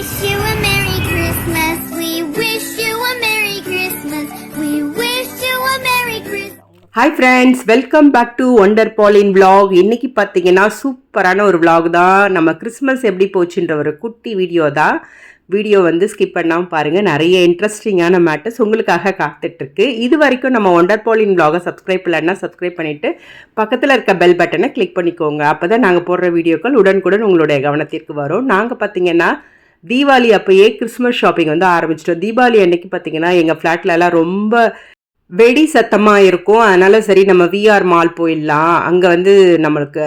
wish you a Merry Christmas. We wish you a Merry Christmas. We wish you a Merry Christmas. Hi friends welcome back to wonder Pauline vlog. இன்னைக்கு பார்த்தீங்கன்னா சூப்பரான ஒரு vlog தான். நம்ம Christmas எப்படி போச்சுன்ற ஒரு குட்டி வீடியோ தான். வீடியோ வந்து ஸ்கிப் பண்ணாமல் பாருங்கள் நிறைய இன்ட்ரெஸ்டிங்கான மேட்டர்ஸ் உங்களுக்காக காத்துட்ருக்கு. இது வரைக்கும் நம்ம ஒண்டர் போலின் வ்ளாகை சப்ஸ்கிரைப் இல்லைன்னா சப்ஸ்கிரைப் பண்ணிவிட்டு பக்கத்தில் இருக்க பெல் பட்டனை கிளிக் பண்ணிக்கோங்க. அப்போ தான் நாங்கள் போடுற வீடியோக்கள் உடனுக்குடன் உங்களுடைய கவனத்திற்கு வரும். நாங்கள் பார்த்தீங்கன்னா தீபாவளி அப்போயே கிறிஸ்மஸ் ஷாப்பிங் வந்து ஆரம்பிச்சிட்டோம். தீபாவளி அன்னைக்கு பார்த்தீங்கன்னா எங்கள் ஃப்ளாட்லலாம் ரொம்ப வெடி சத்தமாக இருக்கும். அதனால் சரி நம்ம விஆர் மால் போயிடலாம். அங்கே வந்து நம்மளுக்கு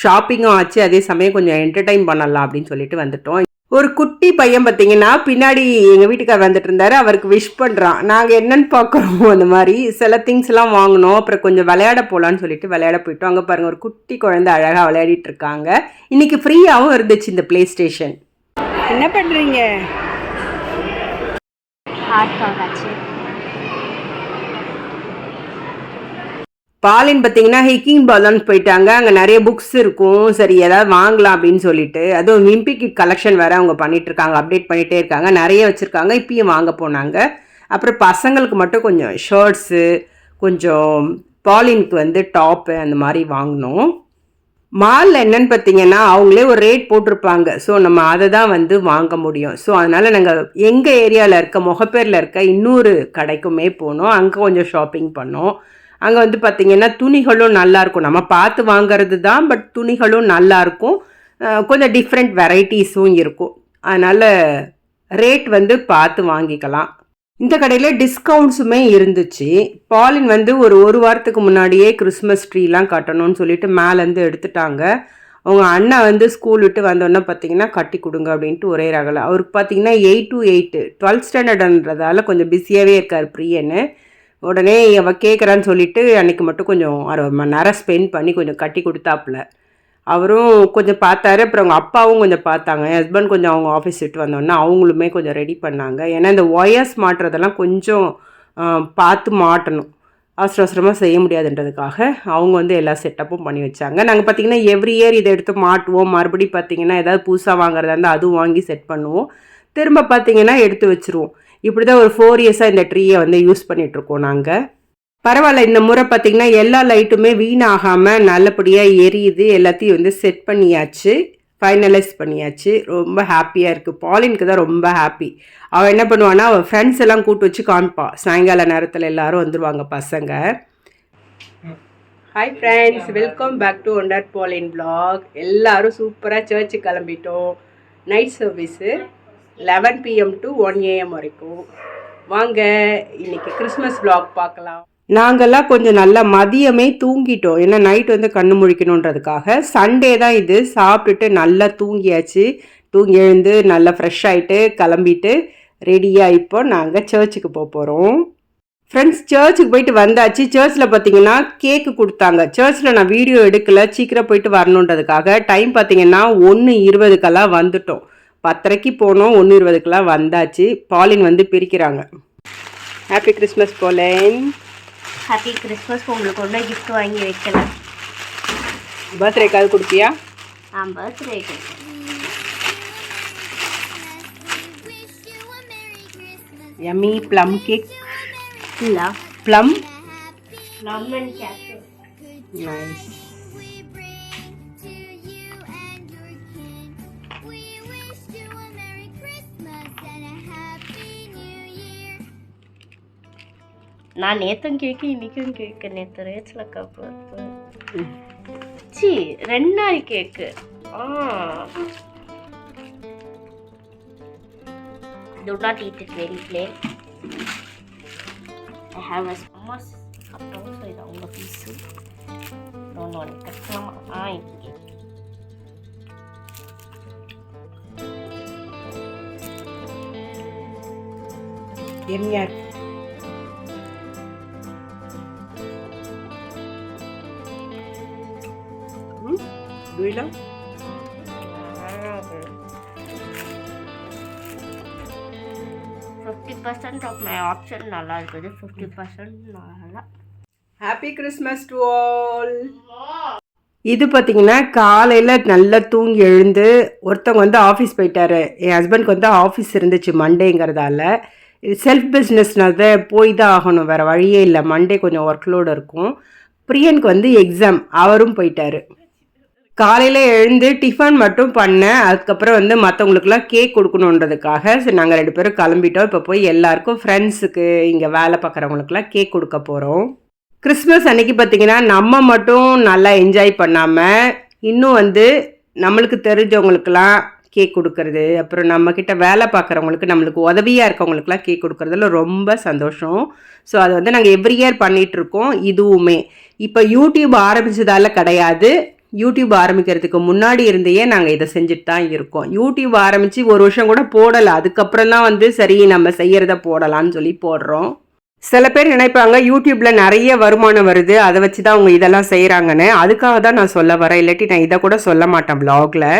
ஷாப்பிங்கும் ஆச்சு. அதே சமயம் கொஞ்சம் என்டர்டைன் பண்ணலாம் அப்படின்னு சொல்லிட்டு வந்துட்டோம். ஒரு குட்டி பையன் பார்த்தீங்கன்னா பின்னாடி எங்கள் வீட்டுக்கார் வந்துட்டு இருந்தாரு. அவருக்கு விஷ் பண்ணுறான் நாங்கள் என்னன்னு பார்க்குறோம் அந்த மாதிரி சில திங்ஸ் எல்லாம் வாங்கினோம் அப்புறம் கொஞ்சம் விளையாட போகலான்னு சொல்லிட்டு விளையாட போயிட்டோம். அங்கே பாருங்க ஒரு குட்டி குழந்தை அழகாக விளையாடிட்டு இருக்காங்க. இன்னைக்கு ஃப்ரீயாகவும் இருந்துச்சு இந்த ப்ளே ஸ்டேஷன் என்ன பண்ணுறீங்க பாலின் பார்த்தீங்கன்னா ஹிக்கிங் பாலான்னு போயிட்டாங்க. அங்கே நிறைய புக்ஸ் இருக்கும். சரி ஏதாவது வாங்கலாம் அப்படின்னு சொல்லிட்டு. அதுவும் விம்பி கிட் கலெக்ஷன் வேற அவங்க பண்ணிட்டு இருக்காங்க. அப்டேட் பண்ணிட்டே இருக்காங்க. நிறைய வச்சுருக்காங்க. இப்பயும் வாங்க போனாங்க. அப்புறம் பசங்களுக்கு மட்டும் கொஞ்சம் ஷர்ட்ஸு கொஞ்சம் பாலினுக்கு வந்து டாப்பு அந்த மாதிரி வாங்கினோம் மாலில் என்னன்னு பார்த்தீங்கன்னா அவங்களே ஒரு ரேட் போட்டிருப்பாங்க. ஸோ நம்ம அதை தான் வந்து வாங்க முடியும். ஸோ அதனால் நாங்கள் எங்கள் ஏரியாவில் இருக்க முகப்பேரில் இருக்க இன்னொரு கடைக்குமே போனோம். அங்கே கொஞ்சம் ஷாப்பிங் பண்ணோம். அங்கே வந்து பார்த்திங்கன்னா துணிகளும் நல்லாயிருக்கும் நம்ம பார்த்து வாங்குறது தான் பட் துணிகளும் நல்லாயிருக்கும் கொஞ்சம் டிஃப்ரெண்ட் வெரைட்டிஸும் இருக்கும். அதனால் ரேட் வந்து பார்த்து வாங்கிக்கலாம். இந்த கடையில் டிஸ்கவுண்ட்ஸுமே இருந்துச்சு. பாலின் வந்து ஒரு ஒரு வாரத்துக்கு முன்னாடியே கிறிஸ்மஸ் ட்ரீலாம் கட்டணும்னு சொல்லிட்டு மேலேருந்து எடுத்துட்டாங்க. அவங்க அண்ணா வந்து ஸ்கூல் விட்டு வந்தோடனே பார்த்தீங்கன்னா கட்டி கொடுங்க அப்படின்ட்டு ஒரே ரகலை. அவருக்கு பார்த்தீங்கன்னா எயிட் டு எயிட்டு டுவெல்த் ஸ்டாண்டர்டுன்றதால கொஞ்சம் பிஸியாகவே இருக்கார் பிரியன்னு. உடனே அவள் கேட்குறான்னு சொல்லிட்டு அன்றைக்கி மட்டும் கொஞ்சம் அரை மணி நேரம் ஸ்பெண்ட் பண்ணி கொஞ்சம் கட்டி கொடுத்தாப்புல. அவரும் கொஞ்சம் பார்த்தாரு அப்புறம் அவங்க அப்பாவும் கொஞ்சம் பார்த்தாங்க. என் ஹஸ்பண்ட் கொஞ்சம் அவங்க ஆஃபீஸ் விட்டு வந்தோடனே அவங்களுமே கொஞ்சம் ரெடி பண்ணாங்க. ஏன்னா இந்த ஒயர்ஸ் மாட்டுறதெல்லாம் கொஞ்சம் பார்த்து மாட்டணும். அவசர அவசரமாக செய்ய முடியாதுன்றதுக்காக அவங்க வந்து எல்லா செட்டப்பும் பண்ணி வச்சாங்க. நாங்கள் பார்த்தீங்கன்னா எவ்ரி இயர் இதை எடுத்து மாட்டுவோம். மறுபடியும் பார்த்தீங்கன்னா ஏதாவது புதுசாக வாங்குறதா இருந்தால் அதுவும் வாங்கி செட் பண்ணுவோம். திரும்ப பார்த்தீங்கன்னா எடுத்து வச்சுருவோம். இப்படி தான் ஒரு ஃபோர் இயர்ஸாக இந்த ட்ரீயை வந்து யூஸ் பண்ணிகிட்ருக்கோம் நாங்கள் பரவாயில்ல இந்த முறை பார்த்தீங்கன்னா எல்லா லைட்டுமே வீணாகாமல் நல்லபடியாக எரியுது. எல்லாத்தையும் வந்து செட் பண்ணியாச்சு ஃபைனலைஸ் பண்ணியாச்சு. ரொம்ப ஹாப்பியாக இருக்குது பாலினுக்கு தான் ரொம்ப ஹாப்பி. அவள் என்ன பண்ணுவான்னா அவள் ஃப்ரெண்ட்ஸ் எல்லாம் கூட்டு வச்சு காமிப்பா. சாயங்கால நேரத்தில் எல்லாரும் வந்துடுவாங்க பசங்க. Hi friends welcome back to wonder Pauline vlog எல்லாரும் சூப்பராக சர்ச்சு கிளம்பிட்டோம். Night service eleven PM to one AM வரைக்கும். வாங்க இன்னைக்கு கிறிஸ்மஸ் பிளாக் பார்க்கலாம். நாங்கள்லாம் கொஞ்சம் நல்லா மதியமே தூங்கிட்டோம். ஏன்னா நைட் வந்து கண்ணு முழிக்கணுன்றதுக்காக. சண்டே தான் இது. சாப்பிட்டுட்டு நல்லா தூங்கியாச்சு. தூங்கி எழுந்து நல்லா ஃப்ரெஷ் ஆகிட்டு கிளம்பிட்டு ரெடியாக இப்போ நாங்கள் சர்ச்சுக்கு போக போகிறோம் ஃப்ரெண்ட்ஸ் சர்ச்சுக்கு போயிட்டு வந்தாச்சு. சர்ச்சில் பார்த்தீங்கன்னா கேக்கு கொடுத்தாங்க. சர்ச்சில் நான் வீடியோ எடுக்கல. சீக்கிரம் போயிட்டு வரணுன்றதுக்காக டைம் பார்த்தீங்கன்னா ஒன்று இருபதுக்கெல்லாம் வந்துட்டோம். பத்தரைக்கு போனோம். ஒன்று இருபதுக்கெல்லாம் வந்தாச்சு. பாலின் வந்து பிரிக்கிறாங்க. Happy Christmas Pauline happy Christmas உங்களுக்கு ஒன்றும் gift வாங்கி வைக்கல பர்த்டேக்காவது கொடுப்பியா நான் birthday Wish you a Merry Christmas. Yummy plum cake இல்லை நான் நேற்றும் கேட்க இன்னைக்கும் கேட்க நேற்று ரேச்சில் கப்பு சி ரெண்டு நாள் கேக்கு. ஆ. Do not eat it very plain. I have a அம்மா சாப்பிட்டோம் இது அவங்க பீஸு கட்டலாமா ஆ இங்கே. டூயிலா fifty percent off my option நல்லா இருக்குது. ஃபிஃப்டி பர்சன்ட் நல்லா. ஹாப்பி கிறிஸ்மஸ் டு ஆல் இது பார்த்தீங்கன்னா காலையில் நல்லா தூங்கி எழுந்து ஒருத்தவங்க வந்து ஆஃபீஸ் போயிட்டாரு. என் ஹஸ்பண்ட்க்கு வந்து ஆஃபீஸ் இருந்துச்சு மண்டேங்கிறதால இது செல்ஃப் பிஸ்னஸ்னால போய் தான் ஆகணும். வேறு வழியே இல்லை. மண்டே கொஞ்சம் ஒர்க் லோடு இருக்கும். பிரியனுக்கு வந்து எக்ஸாம் அவரும் போயிட்டாரு. காலையில் எழுந்து டிஃபன் மட்டும் பண்ணேன் அதுக்கப்புறம் வந்து மற்றவங்களுக்குலாம் கேக் கொடுக்கணுன்றதுக்காக சரி நாங்கள் ரெண்டு பேரும் கிளம்பிட்டோம். இப்போ போய் எல்லாருக்கும் ஃப்ரெண்ட்ஸுக்கு இங்கே வேலை பார்க்குறவங்களுக்குலாம் கேக் கொடுக்க போகிறோம் கிறிஸ்மஸ் அன்னைக்கு பார்த்தீங்கன்னா நம்ம மட்டும் நல்லா என்ஜாய் பண்ணாமல் இன்னும் வந்து நம்மளுக்கு தெரிஞ்சவங்களுக்கெல்லாம் கேக் கொடுக்கறது அப்புறம் நம்மக்கிட்ட வேலை பார்க்குறவங்களுக்கு நம்மளுக்கு உதவியாக இருக்கவங்களுக்குலாம் கேக் கொடுக்கறதுல ரொம்ப சந்தோஷம். ஸோ அதை வந்து நாங்கள் எவ்ரி இயர் பண்ணிகிட்ருக்கோம் இதுவுமே. இப்போ யூடியூப் ஆரம்பித்ததால் கிடையாது. யூடியூப் ஆரம்பிக்கிறதுக்கு முன்னாடி இருந்தையே நாங்கள் இதை செஞ்சுட்டு தான் இருக்கோம். யூடியூப் ஆரம்பித்து ஒரு வருஷம் கூட போடலை. அதுக்கப்புறம் தான் வந்து சரி நம்ம செய்கிறத போடலான்னு சொல்லி போடுறோம். சில பேர் நினைப்பாங்க யூடியூப்பில் நிறைய வருமானம் வருது. அதை வச்சு தான் அவங்க இதெல்லாம் செய்கிறாங்கன்னு அதுக்காக தான் நான் சொல்ல வரேன். இல்லாட்டி நான் இதை கூட சொல்ல மாட்டேன் ப்ளாகில்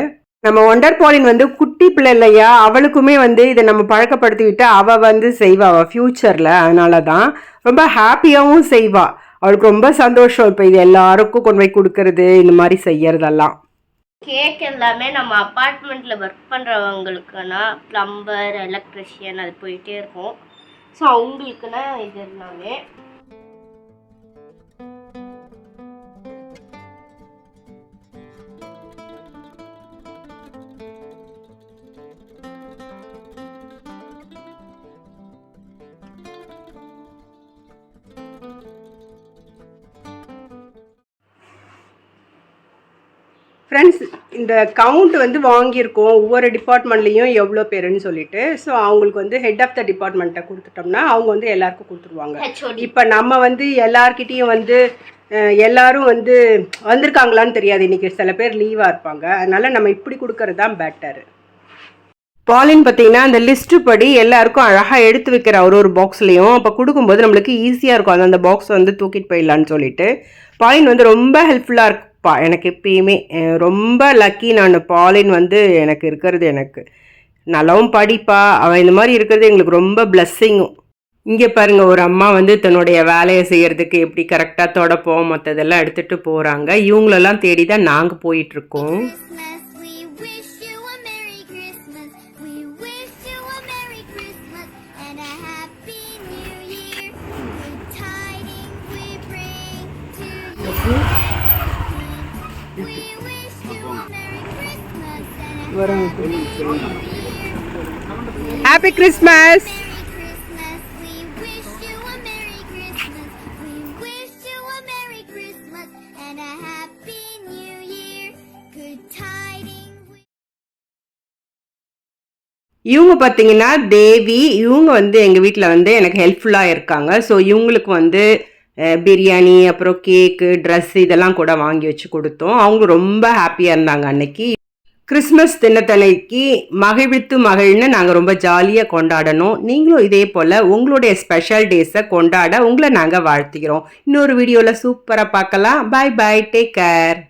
நம்ம ஒண்டர் பாலின் வந்து குட்டி பிள்ளை இல்லையா அவளுக்குமே வந்து இதை நம்ம பழக்கப்படுத்தி விட்டு அவள் வந்து செய்வா. அவள் ஃப்யூச்சரில் அதனால தான் ரொம்ப ஹாப்பியாகவும் செய்வாள் அவளுக்கு ரொம்ப சந்தோஷம் இப்போ இது எல்லாருக்கும் கொண்டு போய் கொடுக்கறது இந்த மாதிரி செய்யறதெல்லாம். கேக் எல்லாமே நம்ம அப்பார்ட்மெண்ட்ல ஒர்க் பண்றவங்களுக்குனா பிளம்பர் எலக்ட்ரிஷியன் அது போயிட்டே இருக்கும். ஸோ அவங்களுக்குன்னா இது எல்லாமே ஃப்ரெண்ட்ஸ் இந்த கவுண்ட் வந்து வாங்கியிருக்கோம் ஒவ்வொரு டிபார்ட்மெண்ட்லேயும் எவ்வளோ பேருன்னு சொல்லிட்டு. ஸோ அவங்களுக்கு வந்து ஹெட் ஆஃப் த டிபார்ட்மெண்ட்டை கொடுத்துட்டோம்னா அவங்க வந்து எல்லாருக்கும் கொடுத்துருவாங்க. இப்போ நம்ம வந்து எல்லார்கிட்டேயும் வந்து எல்லாரும் வந்து வந்திருக்காங்களான்னு தெரியாது. இன்னைக்கு சில பேர் லீவாக இருப்பாங்க. அதனால நம்ம இப்படி கொடுக்கறது தான் பெட்டர் பாலின் பார்த்தீங்கன்னா அந்த லிஸ்ட்டு படி எல்லாருக்கும் அழகாக எடுத்து வைக்கிற ஒரு ஒரு பாக்ஸ்லேயும் அப்போ கொடுக்கும்போது நம்மளுக்கு ஈஸியாக இருக்கும். அந்த அந்த பாக்ஸ் வந்து தூக்கிட்டு போயிடலான்னு சொல்லிட்டு. பாலின் வந்து ரொம்ப ஹெல்ப்ஃபுல்லாக இருக்குப்பா எனக்கு எப்பயுமே ரொம்ப லக்கி நான் பாலின் வந்து எனக்கு இருக்கிறது எனக்கு. நல்லாவும் படிப்பா. அவள் இந்த மாதிரி இருக்கிறது எங்களுக்கு ரொம்ப பிளஸ்ஸிங்கும் இங்கே பாருங்க ஒரு அம்மா வந்து தன்னுடைய வேலையை செய்யறதுக்கு எப்படி கரெக்டாக தொடப்போம் மற்றதெல்லாம் எடுத்துகிட்டு போகிறாங்க இவங்களெல்லாம் தேடி தான் நாங்கள் போயிட்டுருக்கோம் wish you. ஹாப்பி கிறிஸ்மஸ் இவங்க பார்த்தீங்கன்னா தேவி இவங்க வந்து எங்கள் வீட்டில் வந்து எனக்கு ஹெல்ப்ஃபுல்லாக இருக்காங்க ஸோ இவங்களுக்கு வந்து பிரியாணி அப்புறம் கேக்கு ட்ரெஸ் இதெல்லாம் கூட வாங்கி வச்சு கொடுத்தோம். அவங்க ரொம்ப ஹாப்பியாக இருந்தாங்க அன்னைக்கு. கிறிஸ்மஸ் தினத்தனைக்கு மகிழ்வித்து மகிழ்னு நாங்கள் ரொம்ப ஜாலியாக கொண்டாடணும். நீங்களும் இதே போல் உங்களுடைய ஸ்பெஷல் டேஸை கொண்டாட உங்களை நாங்கள் வாழ்த்துக்கிறோம் இன்னொரு வீடியோவில் சூப்பராக பார்க்கலாம். பாய் பாய் டேக் கேர்